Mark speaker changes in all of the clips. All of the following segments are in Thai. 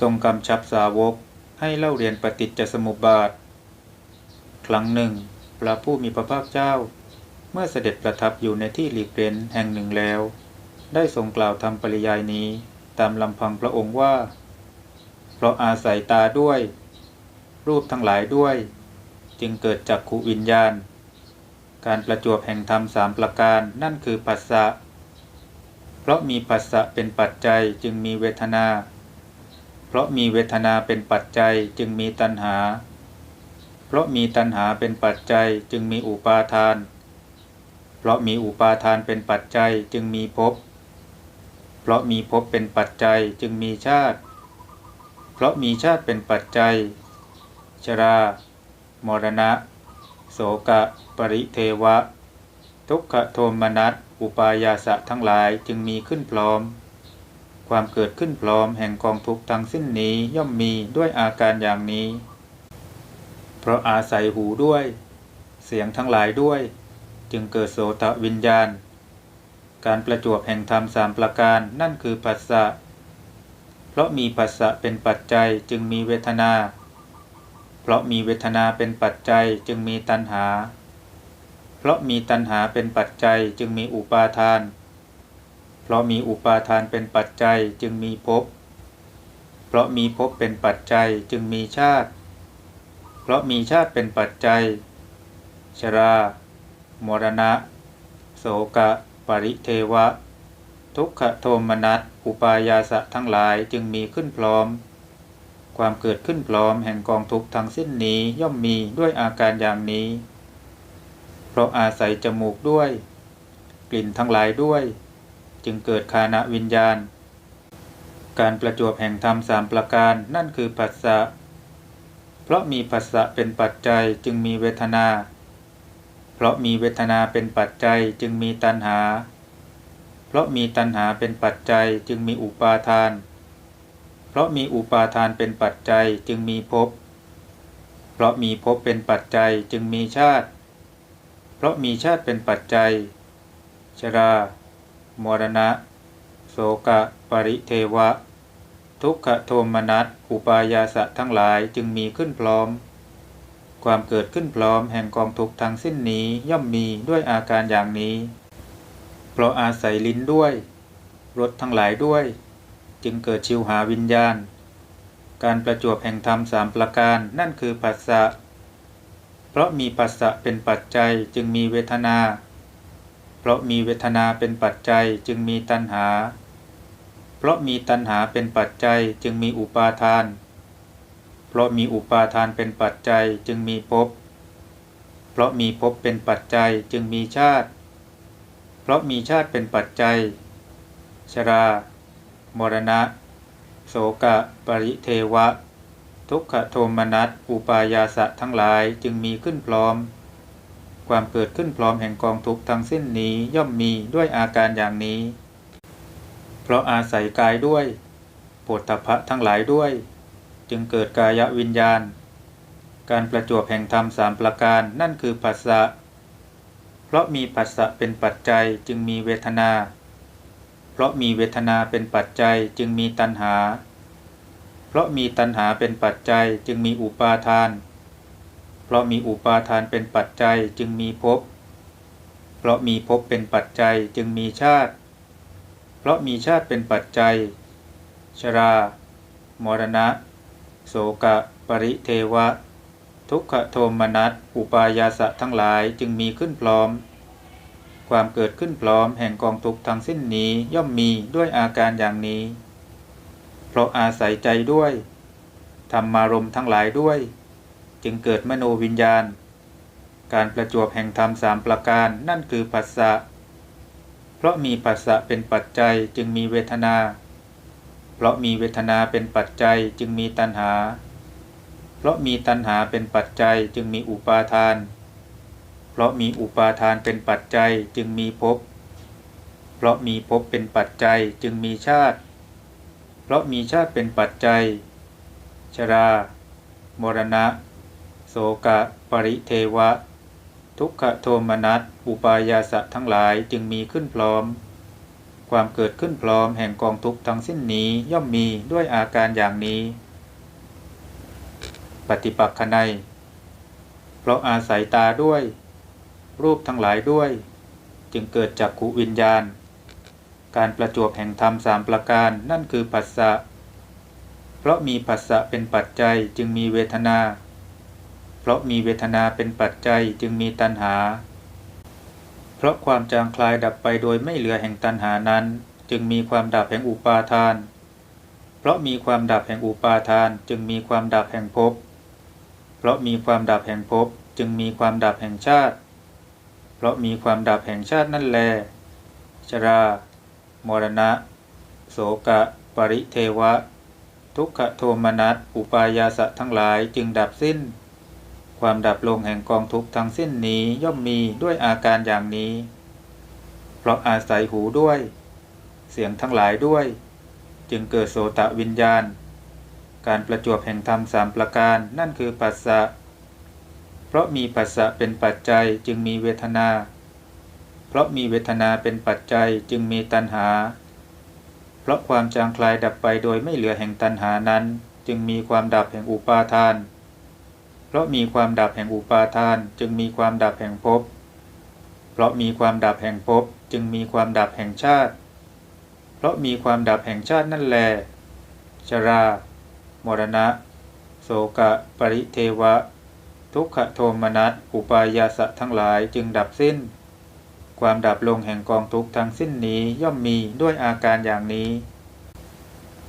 Speaker 1: ทรงกำชับสาวกให้เล่าเรียนปฏิจจสมุปบาท ครั้งหนึ่ง พระผู้มีพระภาคเจ้า เมื่อเสด็จประทับอยู่ในที่หลีกเร้นแห่งหนึ่งแล้ว ได้ทรงกล่าวทำปริยายนี้ตามลำพังพระองค์ว่า เพราะอาศัยตาด้วย รูปทั้งหลายด้วย จึงเกิดจากขูวิญญาณ การประจวบแห่งธรรมสามประการนั่นคือปัสสะเพราะมีปัสสะเป็นปัจจัยจึงมีเวทนา เพราะมีเวทนาเป็นปัจจัยจึงมีตัณหา เพราะมีตัณหาเป็นปัจจัยจึงมีอุปาทาน เพราะมีอุปาทานเป็นปัจจัยจึงมีภพ เพราะมีภพเป็นปัจจัยจึงมีชาติ เพราะมีชาติเป็นปัจจัย ชรา มรณะ โสกะ ปริเทวะ ทุกขโทมนัส อุปายาสะทั้งหลายจึงมีขึ้นพร้อม ความเกิดขึ้นพร้อมแห่งกองทุกข์ทั้งสิ้นนี้ย่อมมีด้วยอาการอย่างนี้ เพราะอาศัยหูด้วย เสียงทั้งหลายด้วย จึงเกิดโสตวิญญาณ การประจวบแห่งธรรมสามประการนั่นคือปัสสะเพราะมีปัสสะเป็นปัจจัยจึงมีเวทนา เพราะมีเวทนาเป็นปัจจัยจึงมีตัณหา เพราะมีตัณหาเป็นปัจจัยจึงมีอุปาทานเเพราะมีอุปาทานเป็นปัจจัยจึงมีภพ เพราะมีภพเป็นปัจจัยจึงมีชาติ เพราะมีชาติเป็นปัจจัย ชรา มรณะ โสกะ ปริเทวะ ทุกขโทมนัส อุปายาสะทั้งหลายจึงมีขึ้นพร้อม ความเกิดขึ้นพร้อมแห่งกองทุกข์ทั้งสิ้นนี้ย่อมมีด้วยอาการอย่างนี้ เพราะอาศัยจมูกด้วย กลิ่นทั้งหลายด้วย จึงเกิดคานะวิญญาณ การประจวบแห่งธรรมสามประการนั่นคือปัสสะ เพราะมีปัสสะเป็นปัจจัยจึงมีเวทนา เพราะมีเวทนาเป็นปัจจัยจึงมีตัณหา เพราะมีตัณหาเป็นปัจจัยจึงมีอุปาทาน เพราะมีอุปาทานเป็นปัจจัยจึงมีภพ เพราะมีภพเป็นปัจจัยจึงมีชาติ เพราะมีชาติเป็นปัจจัยชรา มรณะ โสกะ ปริเทวะ ทุกขโทมนัสอุปายาสะทั้งหลายจึงมีขึ้นพร้อม ความเกิดขึ้นพร้อมแห่งกองทุกทั้งสิ้นนี้ย่อมมีด้วยอาการอย่างนี้ เพราะอาศัยลิ้นด้วยรสทั้งหลายด้วย จึงเกิดชิวหาวิญญาณ การประจวบแห่งธรรมสามประการนั่นคือปัสสะเพราะมีปัสสะเป็นปัจจัยจึงมีเวทนา เพราะมีเวทนาเป็นปัจจัยจึงมีตัณหา เพราะมีตัณหาเป็นปัจจัยจึงมีอุปาทาน เพราะมีอุปาทานเป็นปัจจัยจึงมีภพ เพราะมีภพเป็นปัจจัยจึงมีชาติ เพราะมีชาติเป็นปัจจัย ชรา มรณะ โสกะ ปริเทวะ ทุกขโทมนัส อุปายาสะทั้งหลายจึงมีขึ้นพร้อม ความเกิดขึ้นพร้อมแห่งกองทุกข์ทั้งสิ้นนี้ย่อมมีด้วยอาการอย่างนี้ เพราะอาศัยกายด้วยโผฏฐัพะทั้งหลายด้วย จึงเกิดกายวิญญาณ การประจวบแห่งธรรมสามประการนั่นคือปัสสะเพราะมีปัสสะเป็นปัจจัยจึงมีเวทนา เพราะมีเวทนาเป็นปัจจัยจึงมีตัณหา เพราะมีตัณหาเป็นปัจจัยจึงมีอุปาทานเราะมีอุปาทานเป็นปัจจัยจึงมีภพ เพราะมีภพเป็นปัจจัยจึงมีชาติ เพราะมีชาติเป็นปัจจัย ชรา มรณะ โสกะ ปริเทวะ ทุกขโทมนัส อุปายาสะทั้งหลายจึงมีขึ้นพร้อม ความเกิดขึ้นพร้อมแห่งกองทุกข์ทั้งสิ้นนี้ย่อมมีด้วยอาการอย่างนี้ เพราะอาศัยใจด้วย ธรรมารมณ์ทั้งหลายด้วย จึงเกิดมโนวิญญาณ การประจวบแห่งธรรมสามประการนั่นคือปัสสะ เพราะมีปัสสะเป็นปัจจัยจึงมีเวทนา เพราะมีเวทนาเป็นปัจจัยจึงมีตัณหา เพราะมีตัณหาเป็นปัจจัยจึงมีอุปาทาน เพราะมีอุปาทานเป็นปัจจัยจึงมีภพ เพราะมีภพเป็นปัจจัยจึงมีชาติ เพราะมีชาติเป็นปัจจัย ชรา มรณะ โสกะปริเทวะ ทุกขโทมนัสอุปายาสะทั้งหลายจึงมีขึ้นพร้อม ความเกิดขึ้นพร้อมแห่งกองทุกทั้งสิ้นนี้ย่อมมีด้วยอาการอย่างนี้ ปฏิปักษ์ขนัยเพราะอาศัยตาด้วย รูปทั้งหลายด้วย จึงเกิดจากขุวิญญาณ การประจวบแห่งธรรมสามประการนั่นคือปัสสะเพราะมีปัสสะเป็นปัจจัยจึงมีเวทนา เพราะมีเวทนาเป็นปัจจัยจึงมีตัณหา เพราะความจางคลายดับไปโดยไม่เหลือแห่งตัณหานั้น จึงมีความดับแห่งอุปาทาน เพราะมีความดับแห่งอุปาทาน จึงมีความดับแห่งภพ เพราะมีความดับแห่งภพจึงมีความดับแห่งชาติ เพราะมีความดับแห่งชาตินั่นแล ชรา มรณะ โสกะ ปริเทวะ ทุกขโทมนัส อุปายาสะทั้งหลายจึงดับสิ้น ความดับลงแห่งกองทุกข์ทั้งสิ้นนี้ย่อมมีด้วยอาการอย่างนี้ เพราะอาศัยหูด้วย เสียงทั้งหลายด้วย จึงเกิดโสตะวิญญาณ การประจวบแห่งธรรมสามประการนั่นคือปัสสะ เพราะมีปัสสะเป็นปัจจัยจึงมีเวทนา เพราะมีเวทนาเป็นปัจจัยจึงมีตัณหา เพราะความจางคลายดับไปโดยไม่เหลือแห่งตัณหานั้น จึงมีความดับแห่งอุปาทาน เพราะมีความดับแห่งอุปาทานจึงมีความดับแห่งภพ เพราะมีความดับแห่งภพจึงมีความดับแห่งชาติ เพราะมีความดับแห่งชาตินั่นแล ชรา มรณะ โสกะ ปริเทวะ ทุกขโทมนัส อุปายาสะทั้งหลายจึงดับสิ้น ความดับลงแห่งกองทุกทั้งสิ้นนี้ย่อมมีด้วยอาการอย่างนี้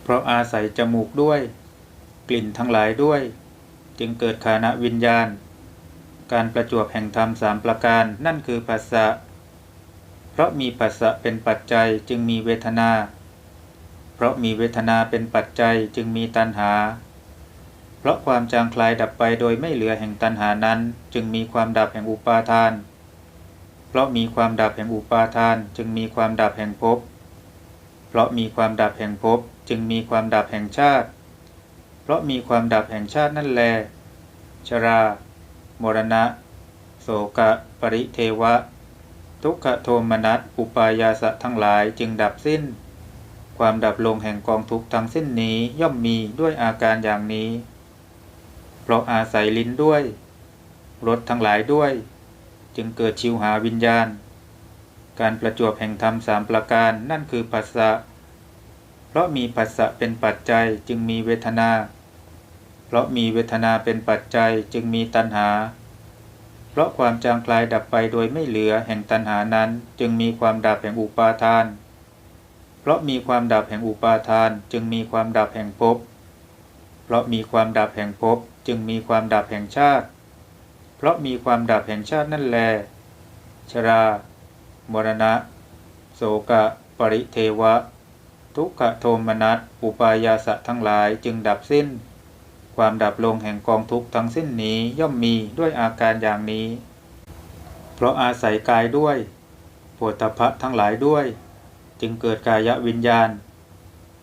Speaker 1: เพราะอาศัยจมูกด้วย กลิ่นทั้งหลายด้วย จึงเกิดคานะวิญญาณ การประจวบแห่งธรรมสามประการ นั่นคือปัสสะเพราะมีปัสสะเป็นปัจจัยจึงมีเวทนา เพราะมีเวทนาเป็นปัจจัยจึงมีตัณหา เพราะความจางคลายดับไปโดยไม่เหลือแห่งตัณหานั้น จึงมีความดับแห่งอุปาทาน เพราะมีความดับแห่งอุปาทาน จึงมีความดับแห่งภพ เพราะมีความดับแห่งภพจึงมีความดับแห่งชาติ เพราะมีความดับแห่งชาตินั่นแล ชรา มรณะ โสกะ ปริเทวะ ทุกขโทมนัส อุปายาสะทั้งหลายจึงดับสิ้น ความดับลงแห่งกองทุกข์ทั้งสิ้นนี้ย่อมมีด้วยอาการอย่างนี้ เพราะอาศัยลิ้นด้วย รสทั้งหลายด้วย จึงเกิดชิวหาวิญญาณ การประจวบแห่งธรรมสามประการนั่นคือปัสสะ เพราะมีปัสสะเป็นปัจจัยจึงมีเวทนา เพราะมีเวทนาเป็นปัจจัยจึงมีตัณหา เพราะความจางคลายดับไปโดยไม่เหลือแห่งตัณหานั้น จึงมีความดับแห่งอุปาทาน เพราะมีความดับแห่งอุปาทาน จึงมีความดับแห่งภพ เพราะมีความดับแห่งภพจึงมีความดับแห่งชาติ เพราะมีความดับแห่งชาตินั่นแล ชรา มรณะ โสกะ ปริเทวะ ทุกขโทมนัสอุปายาสะทั้งหลายจึงดับสิ้น ความดับลงแห่งกองทุกข์ทั้งสิ้นนี้ย่อมมีด้วยอาการอย่างนี้ เพราะอาศัยกายด้วยโผฏฐะทั้งหลายด้วย จึงเกิดกายวิญญาณ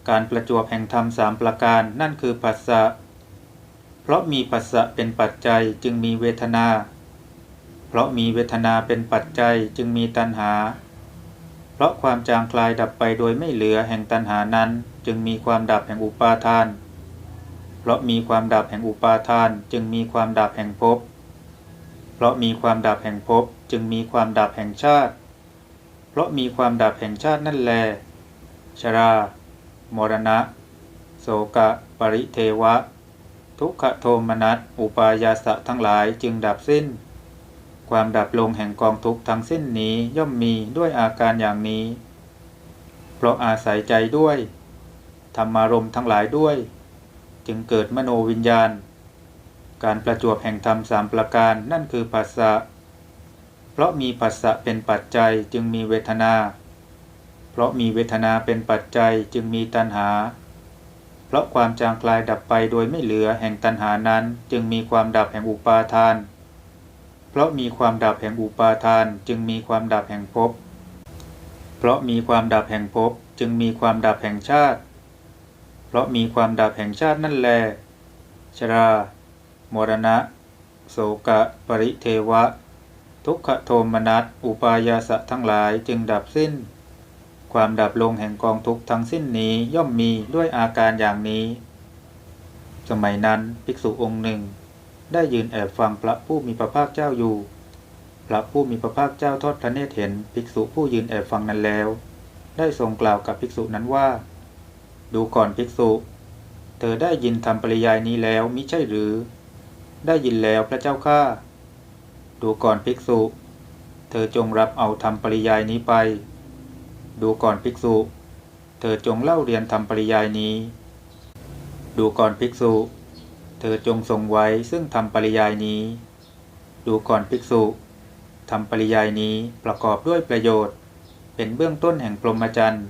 Speaker 1: การประจวบแห่งธรรมสามประการนั่นคือปัสสะเพราะมีปัสสะเป็นปัจจัยจึงมีเวทนา เพราะมีเวทนาเป็นปัจจัยจึงมีตัณหา ราะความจางคลายดับไปโดยไม่เหลือแห่งตัณหานั้น จึงมีความดับแห่งอุปาทาน เพราะมีความดับแห่งอุปาทาน จึงมีความดับแห่งภพ เพราะมีความดับแห่งภพจึงมีความดับแห่งชาติ เพราะมีความดับแห่งชาตินั่นแล ชรา มรณะ โสกะ ปริเทวะ ทุกขโทมนัส อุปายาสะทั้งหลายจึงดับสิ้น ความดับลงแห่งกองทุกข์ทั้งสิ้นนี้ย่อมมีด้วยอาการอย่างนี้ เพราะอาศัยใจด้วย ธรรมารมทั้งหลายด้วย จึงเกิดมโนวิญญาณ การประจวบแห่งธรรมสามประการนั่นคือปัสสะเพราะมีปัสสะเป็นปัจจัยจึงมีเวทนา เพราะมีเวทนาเป็นปัจจัยจึงมีตัณหา เพราะความจางคลายดับไปโดยไม่เหลือแห่งตัณหานั้นจึงมีความดับแห่งอุปาทาน เพราะมีความดับแห่งอุปาทานจึงมีความดับแห่งภพ เพราะมีความดับแห่งภพจึงมีความดับแห่งชาติ เพราะมีความดับแห่งชาตินั่นแล ชรา มรณะ โสกะ ปริเทวะ ทุกขโทมนัส อุปายาสะทั้งหลายจึงดับสิ้น ความดับลงแห่งกองทุกทั้งสิ้นนี้ย่อมมีด้วยอาการอย่างนี้ สมัยนั้นภิกษุองค์หนึ่ง ได้ยืนแอบฟังพระผู้มีพระภาคเจ้าอยู่ พระผู้มีพระภาคเจ้าทอดพระเนตรเห็นภิกษุผู้ยืนแอบฟังนั้นแล้ว ได้ทรงกล่าวกับภิกษุนั้นว่า ดูก่อนภิกษุ เธอได้ยินธรรมปริยายนี้แล้วมิใช่หรือ ได้ยินแล้วพระเจ้าข้าดูก่อนภิกษุ เธอจงรับเอาธรรมปริยายนี้ไป ดูก่อนภิกษุ เธอจงเล่าเรียนธรรมปริยายนี้ ดูก่อนภิกษุเเธอจงทรงไว้ซึ่งธรรมปริยายนี้ ดูก่อนภิกษุธรรมปริยายนี้ประกอบด้วยประโยชน์ เป็นเบื้องต้นแห่งพรหมจรรย์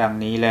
Speaker 1: ดังนี้แล